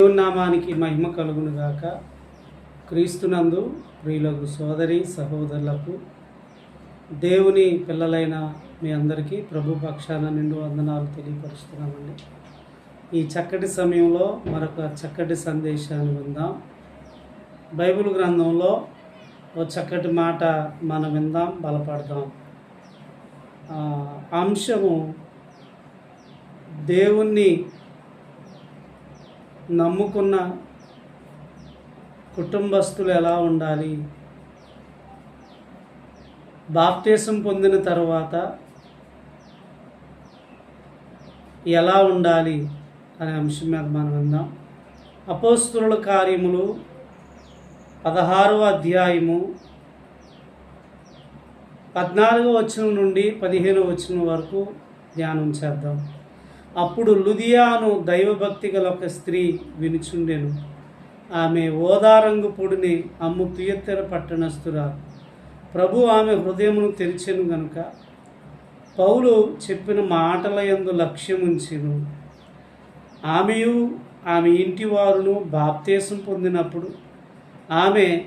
దేవునామానికి మహిమ కలుగునుగాక. క్రీస్తునందు ప్రియులకు సోదరి సహోదరులకు దేవుని పిల్లలైన మీ అందరికీ ప్రభు పక్షాన నిండు వందనాలు తెలియపరుస్తున్నామండి. ఈ చక్కటి సమయంలో మరొక చక్కటి సందేశాన్ని విందాం. బైబిల్ గ్రంథంలో ఓ చక్కటి మాట మనం విందాం బలపడదాం. అంశము దేవుణ్ణి నమ్ముకున్న కుటుంబస్తులు ఎలా ఉండాలి? బాప్తీసం పొందిన తర్వాత ఎలా ఉండాలి అనే అంశం మీద మనం విందాం. అపోస్తుల కార్యములు పదహారవ అధ్యాయము పద్నాలుగో వచనం నుండి పదిహేను వచనం వరకు ధ్యానం చేద్దాం. అప్పుడు లుదియాను దైవభక్తి గల ఒక స్త్రీ వినుచుండెను. ఆమె ఓదారంగు పొడిని అమ్ము తుయత్తెర పట్టణస్తురాలు ప్రభు ఆమె హృదయమును తెరిచెను గనుక. పౌలు చెప్పిన మాటల యందు లక్ష్యముంచెను. ఆమెయు ఆమె ఇంటి వారును బాప్తేశం పొందినప్పుడు ఆమె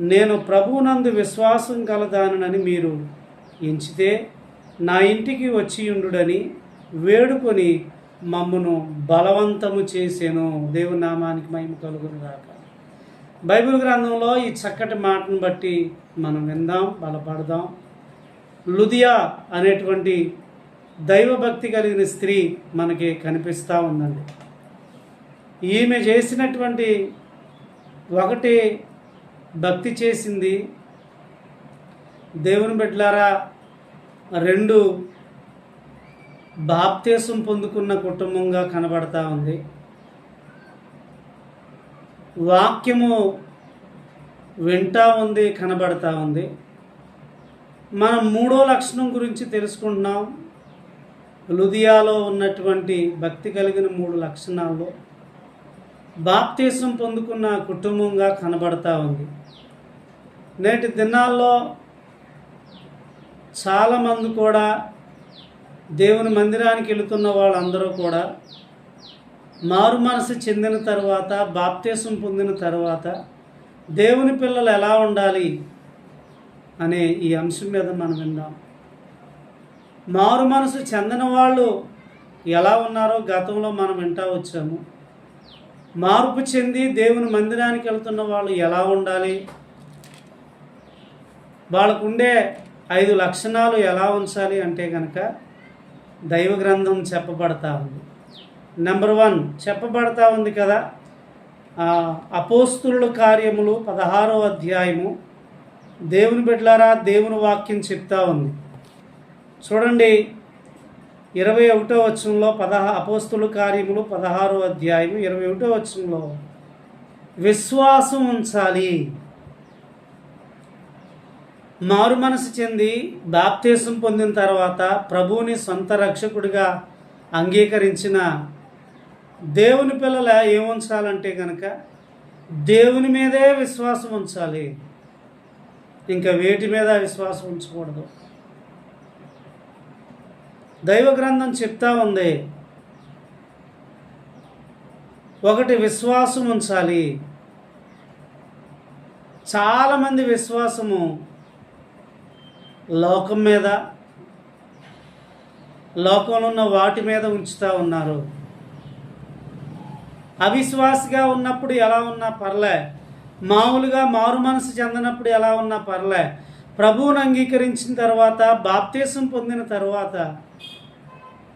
నేను ప్రభువునందు విశ్వాసం కలదానని మీరు ఎంచితే నా ఇంటికి వచ్చి ఉండుడని వేడుకొని మమ్మను బలవంతము చేసేను. దేవుని నామానికి మహిమ కలుగును గాక. బైబిల్ గ్రంథంలో ఈ చక్కటి మాటను బట్టి మనం విందాం బలపడదాం. లుదియా అనేటువంటి దైవభక్తి కలిగిన స్త్రీ మనకి కనిపిస్తూ ఉందండి. ఈమె చేసినటువంటి ఒకటి భక్తి చేసింది. దేవుని బిడ్డలారా రెండు బాప్తీసం పొందుకున్న కుటుంబంగా కనబడతా ఉంది. వాక్యము వింటా ఉంది కనబడతా ఉంది. మనం మూడో లక్షణం గురించి తెలుసుకుంటున్నాం. లుధియాలో ఉన్నటువంటి భక్తి కలిగిన మూడు లక్షణాల్లో బాప్తీసం పొందుకున్న కుటుంబంగా కనబడతా ఉంది. నేటి దినాల్లో చాలామంది కూడా దేవుని మందిరానికి వెళుతున్న వాళ్ళందరూ కూడా మారు మనసు చెందిన తర్వాత బాప్తీసం పొందిన తర్వాత దేవుని పిల్లలు ఎలా ఉండాలి అనే ఈ అంశం మీద మనం విన్నాం మారు మనసు చెందిన వాళ్ళు ఎలా ఉన్నారో గతంలో మనం వింటా వచ్చాము. మార్పు చెంది దేవుని మందిరానికి వెళ్తున్న వాళ్ళు ఎలా ఉండాలి? వాళ్ళకు ఉండే ఐదు లక్షణాలు ఎలా ఉంచాలి అంటే కనుక దైవ గ్రంథం చెప్పబడతా ఉంది. నెంబర్ వన్ చెప్పబడతా ఉంది కదా? అపోస్తుల కార్యములు పదహారో అధ్యాయము. దేవుని బిడ్డలారా దేవుని వాక్యం చెప్తా ఉంది. చూడండి ఇరవై ఒకటో వచనంలో పదహా అపోస్తుల కార్యములు పదహారో అధ్యాయము ఇరవై ఒకటో వచనంలో విశ్వాసం ఉంచాలి. మారు మనసు చెంది బాప్తీసం పొందిన తర్వాత ప్రభువుని సొంత రక్షకుడిగా అంగీకరించిన దేవుని పిల్లల ఏముంచాలంటే కనుక దేవుని మీదే విశ్వాసం ఉంచాలి. ఇంకా వేటి మీద విశ్వాసం ఉంచకూడదు. దైవ గ్రంథం చెప్తా ఉంది. ఒకటి విశ్వాసం ఉంచాలి. చాలామంది విశ్వాసము లోకం మీద లోకంలో ఉన్న వాటి మీద ఉంచుతూ ఉన్నారు. అవిశ్వాసిగా ఉన్నప్పుడు ఎలా ఉన్నా పర్లే. మామూలుగా మారు మనసు చెందినప్పుడు ఎలా ఉన్నా పర్లే. ప్రభువుని అంగీకరించిన తర్వాత బాప్తీసం పొందిన తర్వాత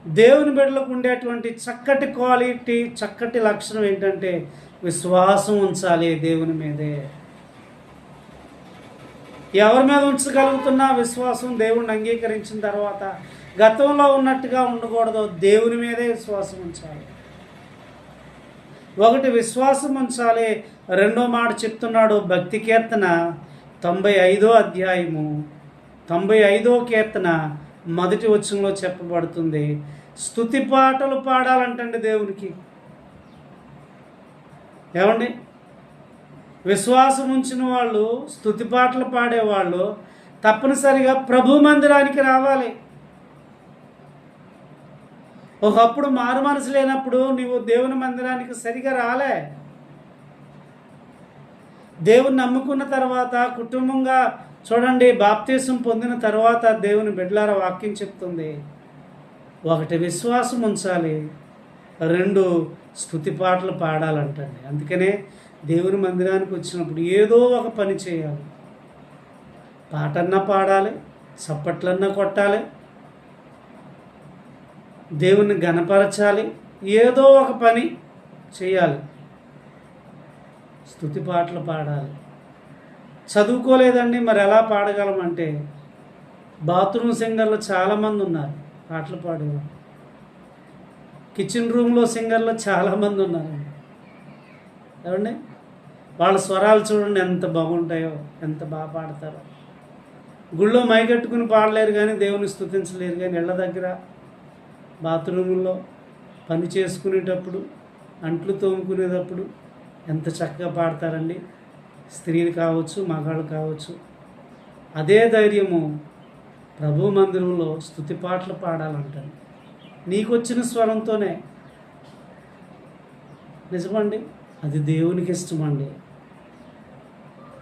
దేవుని బిడ్డలకు ఉండేటువంటి చక్కటి క్వాలిటీ చక్కటి లక్షణం ఏంటంటే విశ్వాసం ఉంచాలి దేవుని మీదే. ఎవరి మీద ఉంచగలుగుతున్నా విశ్వాసం దేవుణ్ణి అంగీకరించిన తర్వాత గతంలో ఉన్నట్టుగా ఉండకూడదు. దేవుని మీదే విశ్వాసం ఉంచాలి. ఒకటి విశ్వాసం ఉంచాలి. రెండో మాట చెప్తున్నాడు భక్తి కీర్తన తొంభై ఐదో అధ్యాయము. తొంభై ఐదో కీర్తన మొదటి వచనంలో చెప్పబడుతుంది. స్థుతి పాటలు పాడాలంటండి దేవునికి. ఏమండి? విశ్వాసం ఉంచిన వాళ్ళు స్తుతి పాటలు పాడేవాళ్ళు తప్పనిసరిగా ప్రభు మందిరానికి రావాలి. ఒకప్పుడు మారు మనసు లేనప్పుడు నీవు దేవుని మందిరానికి సరిగా రాలే. దేవుని నమ్ముకున్న తర్వాత కుటుంబంగా చూడండి బాప్తీసం పొందిన తర్వాత దేవుని బిడ్డలార వాక్యం చెప్తుంది. ఒకటి విశ్వాసం ఉంచాలి రెండు స్థుతి పాటలు పాడాలంటండి. అందుకనే దేవుని మందిరానికి వచ్చినప్పుడు ఏదో ఒక పని చేయాలి. పాటన్నా పాడాలి చప్పట్లన్నా కొట్టాలి దేవుణ్ణి గణపరచాలి ఏదో ఒక పని చేయాలి. స్థుతి పాటలు పాడాలి. చదువుకోలేదండి మరి ఎలా పాడగలమంటే బాత్రూమ్ సింగర్లు చాలామంది ఉన్నారు పాటలు పాడేవారు. కిచెన్ రూమ్లో సింగర్లు చాలామంది ఉన్నారండి. ఏమండి వాళ్ళ స్వరాలు చూడండి ఎంత బాగుంటాయో ఎంత బాగా పాడతారో. గుళ్ళో మైగట్టుకుని పాడలేరు కానీ దేవుని స్థుతించలేరు కానీ ఇళ్ళ దగ్గర బాత్రూముల్లో పని చేసుకునేటప్పుడు అంట్లు తోముకునేటప్పుడు ఎంత చక్కగా పాడతారండి. స్త్రీలు కావచ్చు మగాళ్ళు కావచ్చు. అదే ధైర్యము ప్రభు మందిరంలో స్థుతి పాటలు పాడాలంటారు. నీకు వచ్చిన స్వరంతోనే. నిజమండి? అది దేవునికి ఇష్టమండి.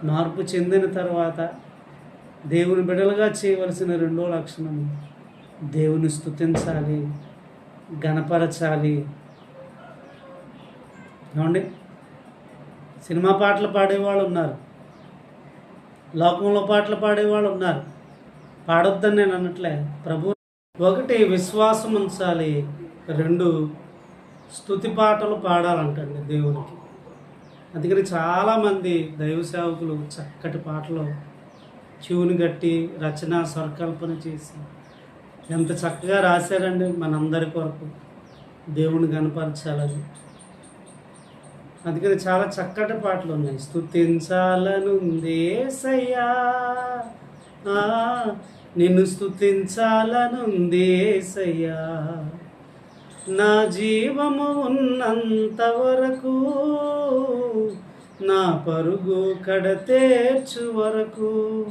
మార్పు చెందిన తర్వాత దేవుని బిడలుగా చేయవలసిన రెండో లక్షణం దేవుని స్థుతించాలి గణపరచాలి ఏమండి? సినిమా పాటలు పాడేవాళ్ళు ఉన్నారు. లోకంలో పాటలు పాడేవాళ్ళు ఉన్నారు. పాడొద్దని నేను అనట్లే. ప్రభు ఒకటి విశ్వాసం ఉంచాలి రెండు స్థుతి పాటలు పాడాలంటండి దేవునికి. అందుకని చాలామంది దైవ సేవకులు చక్కటి పాటలు ట్యూన్ కట్టి రచన స్వరకల్పన చేసి ఎంత చక్కగా రాశారండి మనందరి కొరకు. దేవుని కనపరచాలని అందుకని చాలా చక్కటి పాటలు ఉన్నాయి. స్థుతించాలనుంది సయ్యా. నిన్ను స్థుతించాలనుంది సయ్యా. నా జీవము ఉన్నంత వరకు నా పరుగు కడతేర్చు వరకు.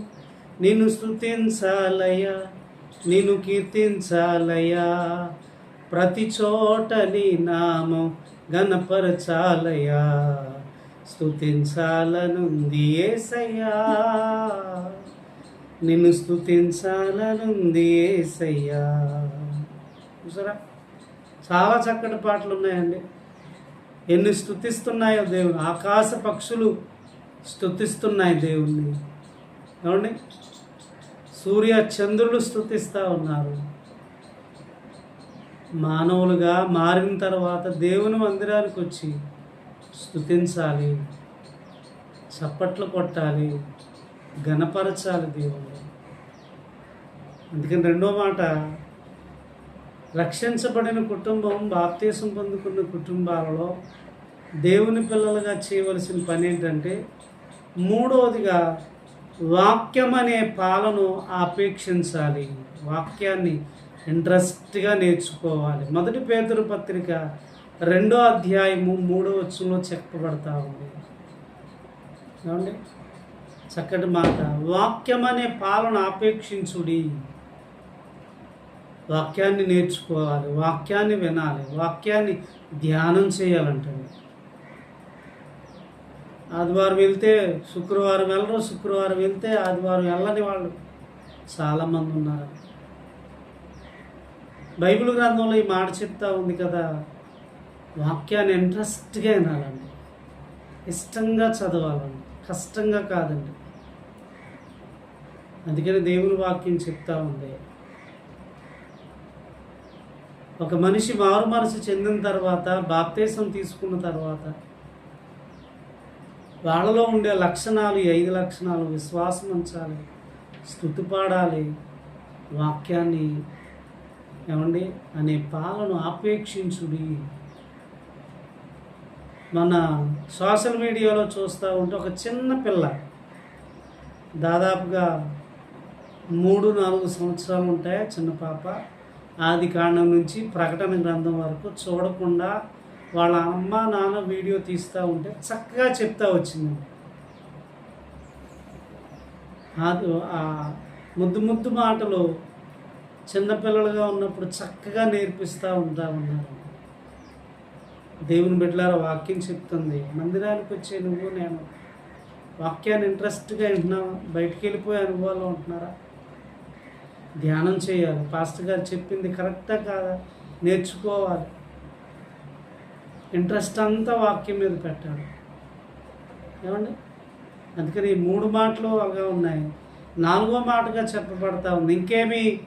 నిన్ను స్థుతించాలయ్యా నిన్ను కీర్తించాలయ్యా. ప్రతి చోట నీ నామం గణపరచాలయ్యా స్థుతించాలనుంది ఏసయ్యా. నిన్ను స్థుతించాలనుంది ఏసయ్యా. చూసారా? చాలా చక్కటి పాటలు ఉన్నాయండి. ఎన్ని స్థుతిస్తున్నాయో దేవుడు ఆకాశ పక్షులు స్థుతిస్తున్నాయి దేవుణ్ణి. ఏమండి? సూర్య చంద్రులు స్థుతిస్తూ ఉన్నారు. మానవులుగా మారిన తర్వాత దేవుని మందిరానికి వచ్చి స్థుతించాలి చప్పట్లు కొట్టాలి గణపరచాలి దేవుడు అందుకని రెండో మాట రక్షించబడిన కుటుంబం బాప్తీసం పొందుకున్న కుటుంబాలలో దేవుని పిల్లలుగా చేయవలసిన పని ఏంటంటే మూడవదిగా వాక్యం అనే పాలను ఆపేక్షించాలి. వాక్యాన్ని ఇంట్రెస్ట్గా నేర్చుకోవాలి. మొదటి పేదరు పత్రిక రెండో అధ్యాయము మూడో వచ్చంలో చెప్పబడతా ఉంది. ఏమండి? చక్కటి మాట. వాక్యం అనే పాలను ఆపేక్షించుడి. వాక్యాన్ని నేర్చుకోవాలి వాక్యాన్ని వినాలి వాక్యాన్ని ధ్యానం చేయాలంటండి. ఆదివారం వెళ్తే శుక్రవారం వెళ్ళరు శుక్రవారం వెళ్తే ఆదివారం వెళ్ళని వాళ్ళు చాలామంది ఉన్నారు. బైబిల్ గ్రంథంలో ఈ మాట చెప్తా ఉంది కదా వాక్యాన్ని ఇంట్రెస్ట్గా వినాలండి. ఇష్టంగా చదవాలండి కష్టంగా కాదండి. అందుకని దేవుని వాక్యం చెప్తా ఉంది. ఒక మనిషి మారు మనసు చెందిన తర్వాత బాప్తేశం తీసుకున్న తర్వాత వాళ్ళలో ఉండే లక్షణాలు ఈ ఐదు లక్షణాలు విశ్వాసం ఉంచాలి స్థుతి పాడాలి వాక్యాన్ని ఏమండి? అనే పాలను ఆపేక్షించుడి. మన సోషల్ మీడియాలో చూస్తూ ఉంటే ఒక చిన్న పిల్ల దాదాపుగా మూడు నాలుగు సంవత్సరాలు ఉంటాయి చిన్న పాప. ఆది కాండం నుంచి ప్రకటన గ్రంథం వరకు చూడకుండా వాళ్ళ అమ్మ నాన్న వీడియో తీస్తూ ఉంటే చక్కగా చెప్తా వచ్చింది. అది ఆ ముద్దు ముద్దు మాటలు చిన్నపిల్లలుగా ఉన్నప్పుడు చక్కగా నేర్పిస్తూ ఉంటా ఉన్నారు. దేవుని బిడ్డలారా వాక్యం చెప్తుంది. మందిరానికి వచ్చే నువ్వు నేను వాక్యాన్ని ఇంట్రెస్ట్గా వింటున్నావా? బయటికి వెళ్ళిపోయే అనుభవాలు ఉంటున్నారా? ధ్యానం చేయాలి. పాస్టర్ గారు చెప్పింది కరెక్టా కాదా? నేర్చుకోవాలి. ఇంట్రెస్ట్ అంతా వాక్యం మీద పెట్టాలి. ఏమండి? అందుకని ఈ మూడు మాటలు అలాగా ఉన్నాయి. నాలుగో మాటగా చెప్పబడతా ఉంది. ఇంకేమి